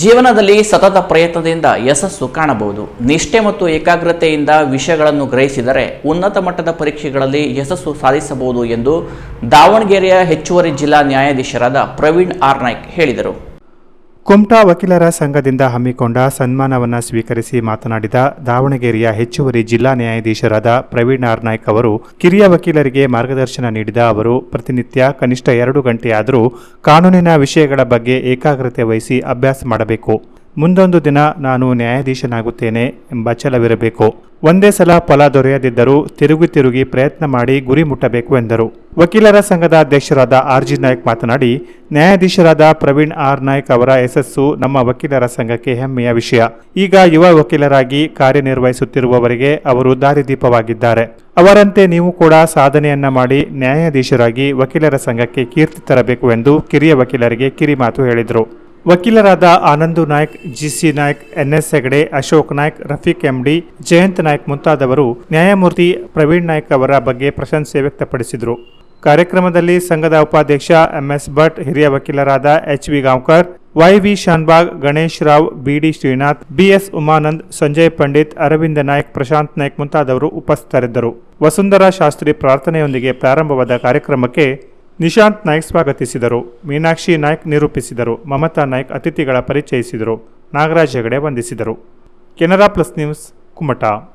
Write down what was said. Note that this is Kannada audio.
ಜೀವನದಲ್ಲಿ ಸತತ ಪ್ರಯತ್ನದಿಂದ ಯಶಸ್ಸು ಕಾಣಬಹುದು. ನಿಷ್ಠೆ ಮತ್ತು ಏಕಾಗ್ರತೆಯಿಂದ ವಿಷಯಗಳನ್ನು ಗ್ರಹಿಸಿದರೆ ಉನ್ನತ ಮಟ್ಟದ ಪರೀಕ್ಷೆಗಳಲ್ಲಿ ಯಶಸ್ಸು ಸಾಧಿಸಬಹುದು ಎಂದು ದಾವಣಗೆರೆಯ ಹೆಚ್ಚುವರಿ ಜಿಲ್ಲಾ ನ್ಯಾಯಾಧೀಶರಾದ ಪ್ರವೀಣ್ ಆರ್ ನಾಯ್ಕ್ ಹೇಳಿದರು. ಕುಮಟಾ ವಕೀಲರ ಸಂಘದಿಂದ ಹಮ್ಮಿಕೊಂಡ ಸನ್ಮಾನವನ್ನು ಸ್ವೀಕರಿಸಿ ಮಾತನಾಡಿದ ದಾವಣಗೆರೆಯ ಹೆಚ್ಚುವರಿ ಜಿಲ್ಲಾ ನ್ಯಾಯಾಧೀಶರಾದ ಪ್ರವೀಣ್ ಆರ್ ನಾಯ್ಕ್ ಅವರು, ಕಿರಿಯ ವಕೀಲರಿಗೆ ಮಾರ್ಗದರ್ಶನ ನೀಡಿದ ಅವರು, ಪ್ರತಿನಿತ್ಯ ಕನಿಷ್ಠ ಎರಡು ಗಂಟೆಯಾದರೂ ಕಾನೂನಿನ ವಿಷಯಗಳ ಬಗ್ಗೆ ಏಕಾಗ್ರತೆ ವಹಿಸಿ ಅಭ್ಯಾಸ ಮಾಡಬೇಕು. ಮುಂದೊಂದು ದಿನ ನಾನು ನ್ಯಾಯಾಧೀಶನಾಗುತ್ತೇನೆ ಎಂಬ ಛಲವಿರಬೇಕು. ಒಂದೇ ಸಲ ಫಲ ದೊರೆಯದಿದ್ದರೂ ತಿರುಗಿ ತಿರುಗಿ ಪ್ರಯತ್ನ ಮಾಡಿ ಗುರಿ ಮುಟ್ಟಬೇಕು ಎಂದರು. ವಕೀಲರ ಸಂಘದ ಅಧ್ಯಕ್ಷರಾದ ಆರ್ ಜಿ ನಾಯ್ಕ್ ಮಾತನಾಡಿ, ನ್ಯಾಯಾಧೀಶರಾದ ಪ್ರವೀಣ್ ಆರ್ ನಾಯ್ಕ್ ಅವರ ಯಶಸ್ಸು ನಮ್ಮ ವಕೀಲರ ಸಂಘಕ್ಕೆ ಹೆಮ್ಮೆಯ ವಿಷಯ. ಈಗ ಯುವ ವಕೀಲರಾಗಿ ಕಾರ್ಯನಿರ್ವಹಿಸುತ್ತಿರುವವರಿಗೆ ಅವರು ದಾರಿದೀಪವಾಗಿದ್ದಾರೆ. ಅವರಂತೆ ನೀವು ಕೂಡ ಸಾಧನೆಯನ್ನ ಮಾಡಿ ನ್ಯಾಯಾಧೀಶರಾಗಿ ವಕೀಲರ ಸಂಘಕ್ಕೆ ಕೀರ್ತಿ ತರಬೇಕು ಎಂದು ಕಿರಿಯ ವಕೀಲರಿಗೆ ಕಿರಿಮಾತು ಹೇಳಿದರು. ವಕೀಲರಾದ Anandu Naik, GC Naik, NS Hegde, Ashok Naik, Rafiq MD, Jayant Naik ಮುಂತಾದವರು ನ್ಯಾಯಮೂರ್ತಿ ಪ್ರವೀಣ್ ನಾಯ್ಕ್ ಅವರ ಬಗ್ಗೆ ಪ್ರಶಂಸೆ ವ್ಯಕ್ತಪಡಿಸಿದರು. ಕಾರ್ಯಕ್ರಮದಲ್ಲಿ ಸಂಘದ ಉಪಾಧ್ಯಕ್ಷ ಎಂಎಸ್ ಭಟ್, ಹಿರಿಯ ವಕೀಲರಾದ H V Gaonkar, YV Shanbhag, Ganesh Rao, BD Srinath, BS Umanand, Sanjay Pandit, Aravinda Naik, Prashant Naik ಮುಂತಾದವರು ಉಪಸ್ಥಿತರಿದ್ದರು. ವಸುಂಧರಾ ಶಾಸ್ತ್ರಿ ಪ್ರಾರ್ಥನೆಯೊಂದಿಗೆ ಪ್ರಾರಂಭವಾದ ಕಾರ್ಯಕ್ರಮಕ್ಕೆ ನಿಶಾಂತ್ ನಾಯ್ಕ್ ಸ್ವಾಗತಿಸಿದರು. ಮೀನಾಕ್ಷಿ ನಾಯ್ಕ್ ನಿರೂಪಿಸಿದರು. ಮಮತಾ ನಾಯ್ಕ್ ಅತಿಥಿಗಳ ಪರಿಚಯಿಸಿದರು. ನಾಗರಾಜ್ ಹೆಗಡೆ ವಂದಿಸಿದರು. Canara plus news, Kumta.